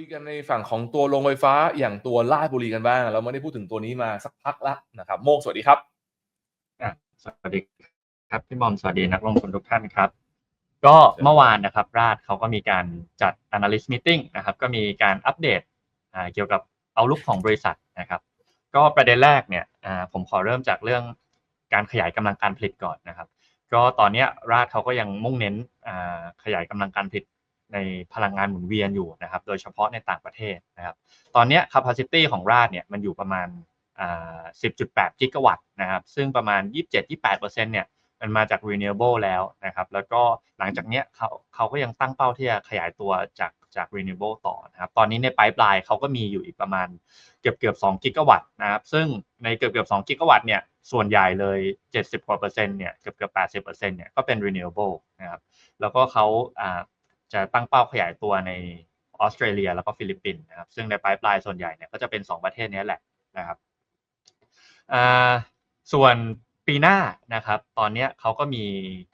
คุยกันในฝั่งของตัวโรงไฟฟ้าอย่างตัวลาดบุรีกันบ้าง เราไม่ได้พูดถึงตัวนี้มาสักพักละนะครับ โมกสวัสดีครับอะสวัสดีครับพี่บอมสวัสดีนักลงทุนทุกท่านครับ ก็เมื่อวานนะครับ ราชเขาก็มีการจัด analyst meeting นะครับ ก็มีการอัปเดตอ่าเกี่ยวกับเอาลุกของบริษัทนะครับ ก็ประเด็นแรกเนี่ยอ่าผมขอเริ่มจากเรื่องการขยายกำลังการผลิตก่อนนะครับ ก็ตอนเนี้ยราชเขาก็ยังมุ่งเน้นอ่าขยายกำลังการผลิต ในพลังงานหมุนเวียนอยู่นะครับ โดยเฉพาะในต่างประเทศนะครับ ตอนนี้ย capacity ของราชเนี่ยมันอยู่ประมาณอ่า10.8 กิกะวัตต์นะครับ ซึ่งประมาณ 27-28%เนี่ยมันมาจาก renewable แล้วนะครับ แล้วก็หลังจากเนี้ยเขาเขาก็ยังตั้งเป้าที่จะขยายตัวจากจาก renewable ต่อนะครับ ตอนนี้ใน pipeline เขาก็มีอยู่อีกประมาณเกือบเกือบ2กิกะวัตต์นะครับ ซึ่งในเกือบเกือบ2กิกะวัตต์เนี่ยส่วนใหญ่เลย 70 กว่าเปอร์เซ็นต์เนี่ยเกือบเกือบ80เปอร์เซ็นต์เนี่ยก็เป็น renewable นะครับ แล้วก็เขา จะตั้งเป้าขยายตัวในออสเตรเลียแล้วก็ฟิลิปปินส์นะครับซึ่งใน pipeline ส่วนใหญ่เนี่ยก็จะเป็น 2 ประเทศนี้แหละนะครับอ่าส่วนปีหน้านะครับตอนนี้เขาก็มี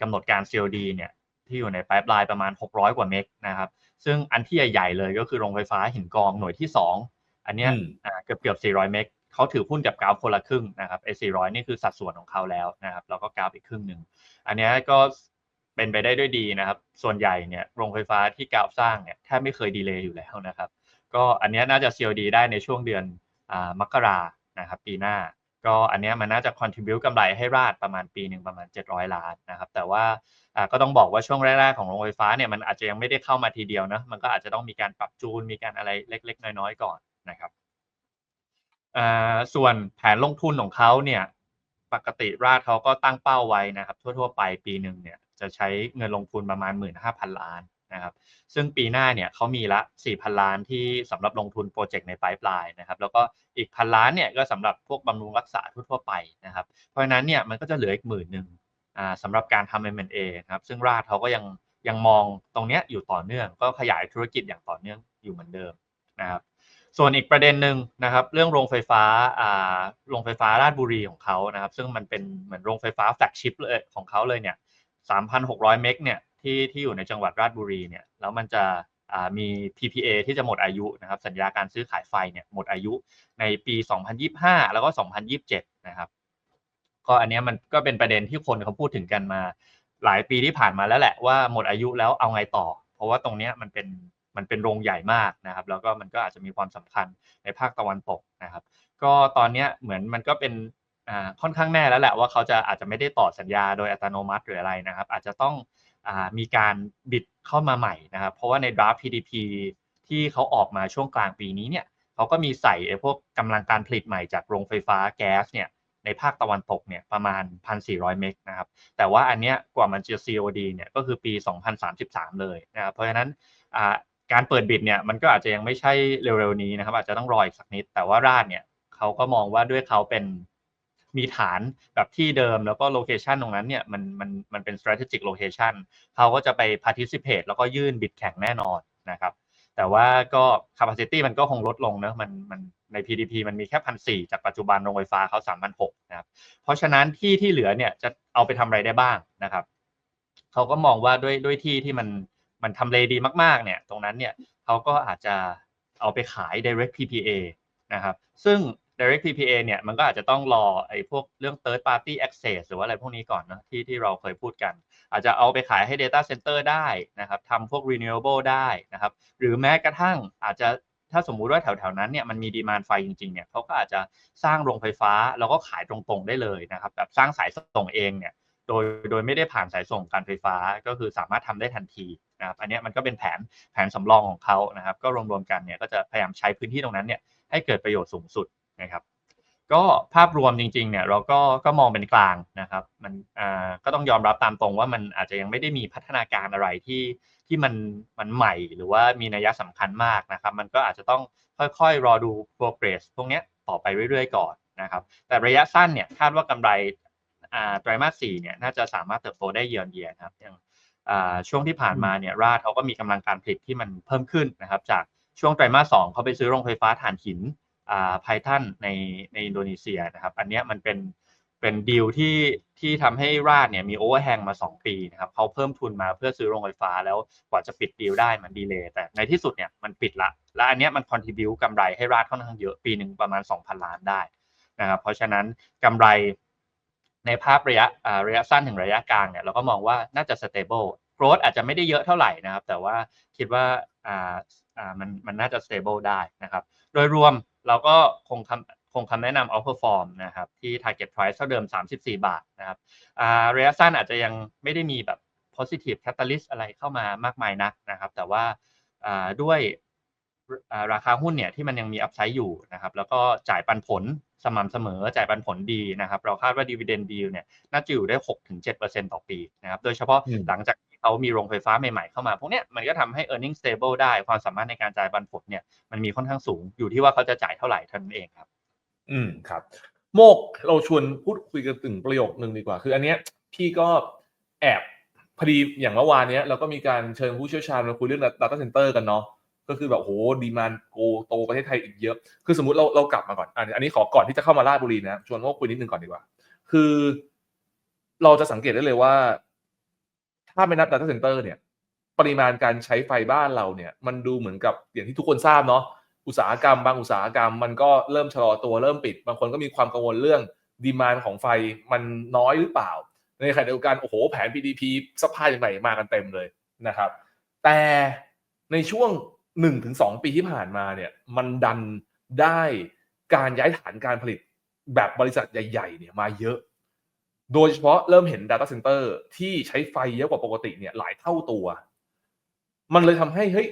กำหนดการ COD เนี่ยที่อยู่ใน pipeline ประมาณ 600 กว่าเมกนะครับซึ่งอันที่ใหญ่ๆเลยก็คือโรงไฟฟ้าหินกองหน่วยที่ 2 อันเนี้ยอืมอ่าเกือบเกือบ 400 เมกเขาถือหุ้นกับกราฟคนละครึ่งนะครับไอ้400 นี่คือสัดส่วนของเขาแล้วนะครับแล้วก็กราฟอีกครึ่งหนึ่งอันเนี้ยก็ เป็นไปได้ด้วยดีนะครับ ส่วนใหญ่เนี่ยโรงไฟฟ้าที่กาฟสร้างเนี่ยแทบไม่เคยดีเลย์อยู่แล้วนะครับ ก็อันนี้น่าจะ COD ได้ในช่วงเดือนอมกรานะครับปีหน้า ก็อันนี้มันน่าจะ contribute กำไรให้ราดประมาณปีหนึ่งประมาณ 700 ล้านนะครับ แต่ว่าก็ต้องบอกว่าช่วงแรกๆของโรงไฟฟ้าเนี่ยมันอาจจะยังไม่ได้เข้ามาทีเดียวนะมันก็อาจจะต้องมีการปรับจูนมีการอะไรเล็ก ๆ น้อยๆก่อนนะครับส่วนแผนลงทุนของเขาเนี่ยปกติราชเขาก็ตั้งเป้าไว้นะครับ ทั่ว ๆ ไปปีหนึ่งเนี่ย จะใช้เงินลงทุนประมาณ 15,000 ล้านนะครับ ซึ่งปีหน้าเนี่ยเขามีละ 4,000 ล้านที่สำหรับลงทุนโปรเจกต์ในไ i ป e ายนะครับ แล้วก็อีกพันล้านเนี่ยก็สำหรับพวกบำรุงรักษาทั่วไปนะครับ เพราะฉะนั้นเนี่ยมันก็จะเหลืออีกหมื่นหนึ่งอ่าสำหรับการทำ M&A นะครับ ซึ่งราชเขาก็ยังยังมองตรงนี้อยู่ต่อเนื่อง ก็ขยายธุรกิจอย่างต่อเนื่องอยู่เหมือนเดิมนะครับส่วนอีกประเด็นหนึ่งนะครับเรื่องโรงไฟฟ้าอ่าโรงไฟฟ้าราชบุรีของเขานะครับ ซึ่งมันเป็นเหมือนโรงไฟฟ้าแฟลกชิพเลยของเขาเลยเนี่ย 3,600 เมกเนี่ยที่ที่อยู่ในจังหวัดราชบุรีเนี่ยแล้วมันจะมี PPA ที่จะหมดอายุนะครับสัญญาการซื้อขายไฟเนี่ยหมดอายุในปี 2025 แล้วก็ 2027 นะครับ ก็อันเนี้ยมันก็เป็นประเด็นที่คนเขาพูดถึงกันมา หลายปีที่ผ่านมาแล้วแหละว่าหมดอายุแล้วเอาไงต่อ เพราะว่าตรงเนี้ยมันเป็นมันเป็นโรงใหญ่มากนะครับ แล้วก็มันก็อาจจะมีความสำคัญในภาคตะวันตกนะครับ ก็ตอนเนี้ยเหมือนมันก็เป็น ค่อนข้างแน่แล้วแหละว่าเขาจะอาจจะไม่ได้ต่อสัญญาโดยอัตโนมัติหรืออะไรนะครับ อาจจะต้องอมีการบิดเข้ามาใหม่นะครับ เพราะว่าในดราฟ PDP ที่เขาออกมาช่วงกลางปีนี้เนี่ยเขาก็มีใส่พวกกำลังการผลิตใหม่จากโรงไฟฟ้าแก๊สเนี่ยในภาคตะวันตกเนี่ยประมาณ 1,400 เมกนะครับ แต่ว่าอันเนี้ยกว่ามันจะ COD เนี่ยก็คือปี 2033 เลยนะครับ เพราะฉะนั้นการเปิดบิดเนี่ยมันก็อาจจะยังไม่ใช่เร็วๆนี้นะครับ อาจจะต้องรออีกสักนิด แต่ว่าราดเนี่ยเขาก็มองว่าด้วยเขาเป็น มีฐานแบบที่เดิมแล้วก็โลเคชันตรงนั้นเนี่ยมันมันมันเป็น strategic location เขาก็จะไป participate แล้วก็ยื่นบิดแข่งแน่นอนนะครับ แต่ว่าก็ capacity มันก็คงลดลงเนอะมันมันใน PDP มันมีแค่พันสี่จากปัจจุบันโรงไฟฟ้าเขาสามพันหกนะครับ เพราะฉะนั้นที่ที่เหลือเนี่ยจะเอาไปทำอะไรได้บ้างนะครับเขาก็มองว่าด้วยด้วยที่ที่มันมันทำเลดีมากๆเนี่ยตรงนั้นเนี่ยเขาก็อาจจะเอาไปขาย direct PPA นะครับ ซึ่ง direct PPA เนี่ยมันก็อาจจะต้องรอไอ้พวกเรื่อง third party access หรือว่าอะไรพวกนี้ก่อนนะที่ที่เราเคยพูดกัน อาจจะเอาไปขายให้ data center ได้นะครับทำพวก renewable ได้นะครับ หรือแม้กระทั่งอาจจะถ้าสมมุติว่าแถวๆนั้นเนี่ยมันมีดีมานไฟจริงๆเนี่ยเขาก็อาจจะสร้างโรงไฟฟ้าแล้วก็ขายตรงๆได้เลยนะครับแบบสร้างสายส่งเองเนี่ยโดยโดยไม่ได้ผ่านสายส่งการไฟฟ้าก็คือสามารถทำได้ทันทีนะครับอันนี้มันก็เป็นแผนแผนสำรองของเขานะครับ ก็รวมๆกันเนี่ยก็จะพยายามใช้พื้นที่ตรงนั้นเนี่ยให้เกิดประโยชน์สูงสุด นะครับก็ภาพรวมจริงๆเนี่ยเราก็ก็มองเป็นกลางนะครับ มันอ่าก็ต้องยอมรับตามตรงว่ามันอาจจะยังไม่ได้มีพัฒนาการอะไรที่ที่มันมันใหม่หรือว่ามีนัยสำคัญมากนะครับ มันก็อาจจะต้องค่อยๆ รอดู progress พวกเนี้ยต่อไปเรื่อยๆ ก่อนนะครับ แต่ระยะสั้นเนี่ยคาดว่ากำไรอ่าไตรมาสสี่เนี่ยน่าจะสามารถเติบโตได้เยือนเยียนะครับอย่างอ่าช่วงที่ผ่านมาเนี่ยราดเขาก็มีกำลังการผลิตที่มันเพิ่มขึ้นนะครับ จากช่วงไตรมาสสองเขาไปซื้อโรงไฟฟ้าถ่านหิน ไพทันในในอินโดนีเซียนะครับ อันนี้มันเป็นเป็นดีลที่ที่ทำให้ราดเนี่ยมีโอเวอร์แฮงมา 2 ปีนะครับเขาเพิ่มทุนมาเพื่อซื้อโรงไฟฟ้าแล้วกว่าจะปิดดีลได้มันดีเลยแต่ในที่สุดเนี่ยมันปิดละ และอันนี้มันคอนทิบิวกำไรให้ราดค่อนข้างเยอะปีหนึ่งประมาณ 2,000 ล้านได้นะครับเพราะฉะนั้นกำไรในภาพระยะระยะสั้นถึงระยะกลางเนี่ยเราก็มองว่าน่าจะ stable growth อาจจะไม่ได้เยอะเท่าไหร่นะครับ แต่ว่าคิดว่ามันมันน่าจะ stable ได้นะครับ โดยรวม เราก็คงคำคงคำแนะนำ outperform นะครับที่ target price เท่าเดิม 34 บาทนะครับอ่าระยะสั้นอาจจะยังไม่ได้มีแบบ positive catalyst อะไรเข้ามามากมายนักนะครับ แต่ว่าอ่าด้วยอ่าราคาหุ้นเนี่ยที่มันยังมี upside อยู่นะครับ แล้วก็จ่ายปันผลสม่ำเสมอจ่ายปันผลดีนะครับ เราคาดว่า dividend yield เนี่ยน่าจะอยู่ได้ 6-7%ต่อปีนะครับ โดยเฉพาะอืมหลังจากที่ เขามีโรงไฟฟ้าใหม่ๆเข้ามาพวกเนี้ยมันก็ทำให้ earning stable ได้ความสามารถในการจ่ายปันผลเนี่ยมันมีค่อนข้างสูงอยู่ที่ว่าเขาจะจ่ายเท่าไหร่ท่านเองครับ อืมครับ โมกเราชวนพูดคุยกันถึงประโยคนึงดีกว่า คืออันเนี้ยพี่ก็แอบพอดีอย่างเมื่อวานเนี้ยเราก็มีการเชิญผู้เชี่ยวชาญมาคุยเรื่อง Data Center กันเนาะก็คือแบบโหดีมานโกโตประเทศไทยอีกเยอะ คือสมมติเราเรากลับมาก่อน อันอันนี้ขอก่อนที่จะเข้ามาราชบุรีนะชวนโมกคุยนิดนึงก่อนดีกว่า คือ เราจะสังเกตได้เลยว่า ถ้าไม่นับ Data Center เนี่ย ปริมาณการใช้ไฟบ้านเราเนี่ย มันดูเหมือนกับอย่างที่ทุกคนทราบเนาะอุตสาหกรรม บางอุตสาหกรรมมันก็เริ่มชะลอตัวเริ่มปิด บางคนก็มีความกังวลเรื่องดีมานของไฟมันน้อยหรือเปล่า ในขณะเดียวกันโอ้โหแผน PDP สภาพใหม่มากันเต็มเลยนะครับ แต่ในช่วง 1-2 ปีที่ผ่านมาเนี่ยมันดันได้การย้ายฐานการผลิตแบบบริษัทใหญ่ๆเนี่ยมาเยอะ โดยเฉพาะเริ่มเห็น Data Center ที่ใช้ไฟเยอะกว่าปกติเนี่ยหลายเท่าตัว มันเลยทำให้เฮ้ย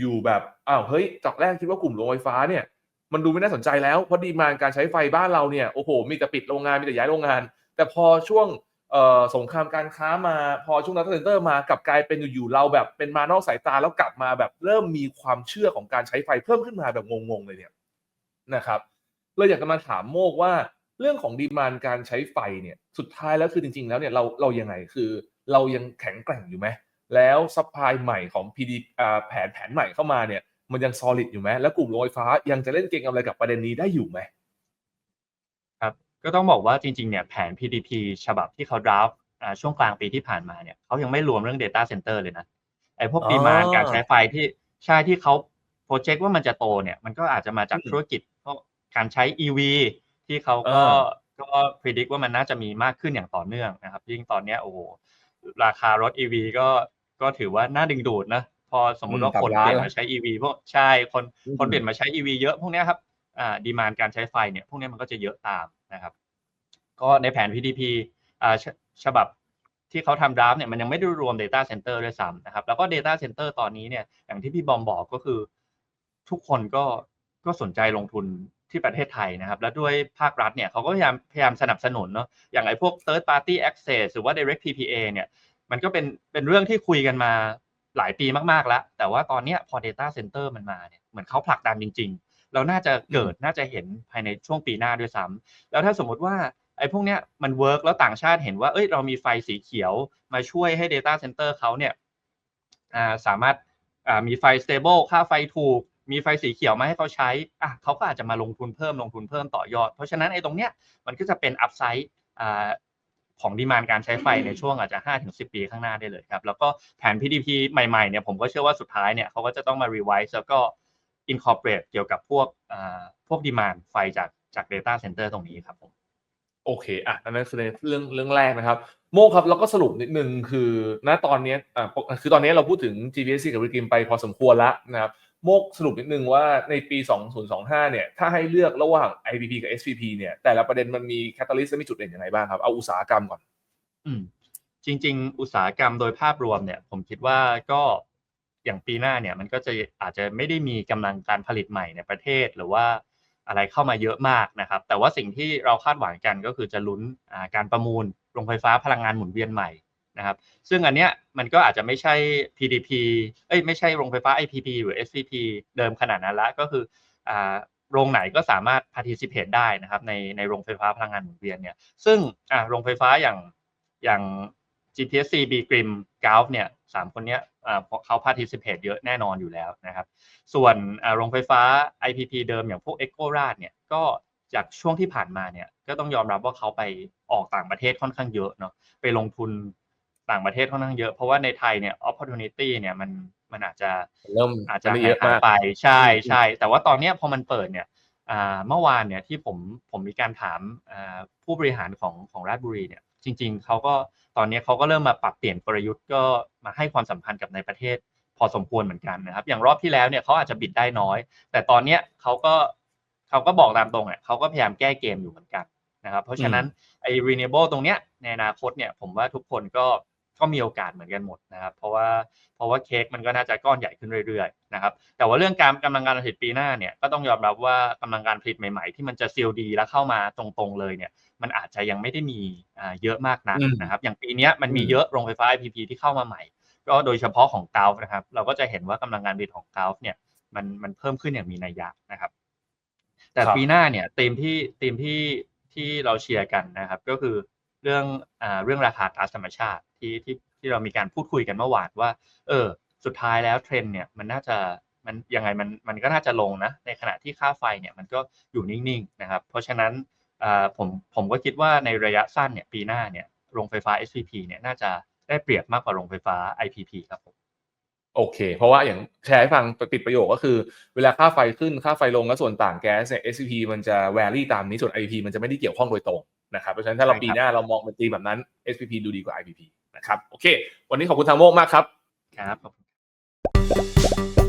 อยู่ๆแบบอ้าวเฮ้ยจากแรกคิดว่ากลุ่มโรงไฟฟ้าเนี่ยมันดูไม่น่าสนใจแล้วเพราะดีมานการใช้ไฟบ้านเราเนี่ยโอ้โหมีแต่ปิดโรงงานมีแต่ย้ายโรงงาน แต่พอช่วงสงครามการค้ามาพอช่วง data center มากลับกลายเป็นอยู่ๆเราแบบเป็นมานอกสายตาแล้วกลับมาแบบเริ่มมีความเชื่อของการใช้ไฟเพิ่มขึ้นมาแบบงงๆเลยเนี่ยนะครับเลยอยากจะมาถามโมกว่า เรื่องของดีมานการใช้ไฟเนี่ยสุดท้ายแล้วคือจริง ๆ แล้วเนี่ยเราเรายังไงคือเรายังแข็งแกร่งอยู่ไหมแล้วซัพพลายใหม่ของ PD อ่าแผนแผนใหม่เข้ามาเนี่ยมันยัง solid อยู่ไหมแล้วกลุ่มโรงไฟฟ้ายังจะเล่นเกมอะไรกับประเด็นนี้ได้อยู่ไหมครับก็ต้องบอกว่าจริงๆเนี่ยแผน PDP ฉบับที่เขา draft อ่าช่วงกลางปีที่ผ่านมาเนี่ยเขายังไม่รวมเรื่อง data center เลยนะไอ้พวกอ๋อดีมานการใช้ไฟที่ใช่ที่เขาโปรเจกต์ว่ามันจะโตเนี่ยมันก็อาจจะมาจากอืมธุรกิจเพราะการใช้ EV ที่เขาก็อ่าก็ predict ว่ามันน่าจะมีมากขึ้นอย่างต่อเนื่องนะครับ ยิ่งตอนเนี้ยโอ้โหราคารถ EV ก็ก็ถือว่าน่าดึงดูดนะพอสมมุติว่าอืมคนกลับเปลี่ยนร้านมาใช้ EV พวกใช่คนอืมคนเปลี่ยนมาใช้ EV เยอะพวกเนี้ยครับอ่าดีมานการใช้ไฟเนี่ย พวกเนี้ยมันก็จะเยอะตามนะครับ ก็ในแผน PDP อ่าฉฉบับที่เขาทำดราฟเนี่ยมันยังไม่ได้รวม Data Center ด้วยซ้ำนะครับ แล้วก็ Data Center ตอนนี้เนี่ยอย่างที่พี่บอมบอกก็คือ ทุกคนก็ก็สนใจลงทุน ที่ประเทศไทยนะครับ แล้วด้วยภาครัฐเนี่ยเขาก็พยายามพยายามสนับสนุนเนาะอย่างไอ้พวก Third Party Access หรือว่า Direct PPA เนี่ยมันก็เป็นเป็นเรื่องที่คุยกันมาหลายปีมากๆแล้ว แต่ว่าตอนเนี้ยพอ Data Center มันมาเนี่ยเหมือนเขาผลักดันจริง ๆ เราน่าจะเกิดน่าจะเห็นภายในช่วงปีหน้าด้วยซ้ำแล้วถ้าสมมติว่าไอ้พวกเนี้ยมันเวิร์กแล้วต่างชาติเห็นว่าเอ้ยเรามีไฟสีเขียวมาช่วยให้ Data Center เขาเนี่ยสามารถมีไฟ stable ค่าไฟถูก มีไฟสีเขียวมาให้เขาใช้อะเขาก็อาจจะมาลงทุนเพิ่มลงทุนเพิ่มต่อยอด เพราะฉะนั้นไอ้ตรงเนี้ยมันก็จะเป็น upside อ่าของดีมานการใช้ไฟในช่วงอาจจะ 5-10 ปีข้างหน้าได้เลยครับ แล้วก็แผน PDP ใหม่ๆเนี่ยผมก็เชื่อว่าสุดท้ายเนี่ยเขาก็จะต้องมา revise แล้วก็ incorporate เกี่ยวกับพวกพวกดีมานไฟจากจาก data center ตรงนี้ครับผมโอเคอะอันนั้นคือในเรื่องเรื่องแรกนะครับ โมครับแล้วก็สรุปนิดนึงคือณตอนนี้อ่าคือตอนนี้เราพูดถึง GPC กับ Regim ไปพอสมควรแล้วนะครับ โมกสรุปนิดนึงว่าในปี 2025 เนี่ย ถ้าให้เลือกระหว่าง IPP กับ SPP เนี่ย แต่ละประเด็นมันมี catalyst และมีจุดเด่นอย่างไรบ้างครับ เอาอุตสาหกรรมก่อน อืม จริง ๆ อุตสาหกรรมโดยภาพรวมเนี่ย ผมคิดว่าก็อย่างปีหน้าเนี่ย มันก็จะอาจจะไม่ได้มีกำลังการผลิตใหม่ในประเทศ หรือว่าอะไรเข้ามาเยอะมากนะครับ แต่ว่าสิ่งที่เราคาดหวังกันก็คือจะลุ้นการประมูลโรงไฟฟ้าพลังงานหมุนเวียนใหม่ นะครับ ซึ่งอันเนี้ยมันก็อาจจะไม่ใช่ PDP เอ้ยไม่ใช่โรงไฟฟ้า IPP หรือ SPP เดิมขนาดนั้นละก็คืออ่าโรงไหนก็สามารถ participate ได้นะครับในในโรงไฟฟ้าพลังงานหมุนเวียนเนี่ย ซึ่งอ่าโรงไฟฟ้าอย่างอย่าง GPSC B Grim Gulf เนี่ยสามคนเนี้ยอ่าเขา participate เยอะแน่นอนอยู่แล้วนะครับ ส่วนอ่าโรงไฟฟ้า IPP เดิมอย่างพวก Eco r a d เนี่ยก็จากช่วงที่ผ่านมาเนี่ยก็ต้องยอมรับว่าเขาไปออกต่างประเทศค่อนข้างเยอะเนาะไปลงทุน ต่างประเทศค่อนข้างเยอะ เพราะว่าในไทยเนี่ย opportunity เนี่ยมันมันอาจจะเริ่มอาจจะไม่ได้หาเยอะยมากไปใช่อืมใช่แต่ว่าตอนเนี้ยพอมันเปิดเนี่ยอ่าเมื่อวานเนี่ยที่ผมผมมีการถามอ่าผู้บริหารของของราชบุรีเนี่ยจริง ๆเขาก็ตอนเนี้ยเขาก็เริ่มมาปรับเปลี่ยนกลยุทธ์ก็มาให้ความสัมพันธ์กับในประเทศ พอสมควรเหมือนกันนะครับ อย่างรอบที่แล้วเนี่ยเขาอาจจะบิดได้น้อย แต่ตอนเนี้ยเขาก็เขาก็บอกตามตรงอะเขาก็พยายามแก้เกมอยู่เหมือนกันนะครับ เพราะฉะนั้นไอ้ renewable ตรงเนี้ยในอนาคตเนี่ยผมว่าทุกคนก็ ก็มีโอกาสเหมือนกันหมดนะครับเพราะว่าเพราะว่าเค้กมันก็น่าจะก้อนใหญ่ขึ้นเรื่อยๆนะครับแต่ว่าเรื่องการกำลังการผลิตปีหน้าเนี่ยก็ต้องยอมรับว่ากำลังการผลิตใหม่ๆ ที่มันจะซีลดีแล้วเข้ามาตรงๆเลยเนี่ยมันอาจจะยังไม่ได้มีอ่าเยอะมากนักอืมนะครับอย่างปีเนี้ยมันมีอืมเยอะโรงไฟฟ้า IPP ที่เข้ามาใหม่ก็โดยเฉพาะของกาฟนะครับเราก็จะเห็นว่ากำลังการผลิตของกาฟเนี่ยมันมันเพิ่มขึ้นอย่างมีนัยยะนะครับ แต่ครับปีหน้าเนี่ยธีมที่ธีมที่ที่เราเชียร์กันนะครับ ก็คือ เรื่องอ่าเรื่องราคาก๊าซธรรมชาติที่ที่ที่เรามีการพูดคุยกันเมื่อวานว่า เออ สุดท้ายแล้วเทรนเนี่ยมันน่าจะมันยังไงมันมันก็น่าจะลงนะ ในขณะที่ค่าไฟเนี่ยมันก็อยู่นิ่งๆนะครับ เพราะฉะนั้นอ่าผมผมก็คิดว่าในระยะสั้นเนี่ยปีหน้าเนี่ยโรงไฟฟ้า SPP เนี่ยน่าจะได้เปรียบมากกว่าโรงไฟฟ้า IPP ครับผมโอเค เพราะว่าอย่างแชร์ให้ฟังติดประโยคก็คือ เวลาค่าไฟขึ้นค่าไฟลงและส่วนต่างแก๊สเนี่ย SCP มันจะ vary ตามนี้ส่วน IPP มันจะไม่ได้เกี่ยวข้องโดยตรง นะครับเพราะฉะนั้นถ้าเราใช่ครับปีหน้าเรามองเป็นตีมแบบนั้น SPP ดูดีกว่า IPP นะครับโอเค วันนี้ขอบคุณทางโมกมากครับครับขอบคุณ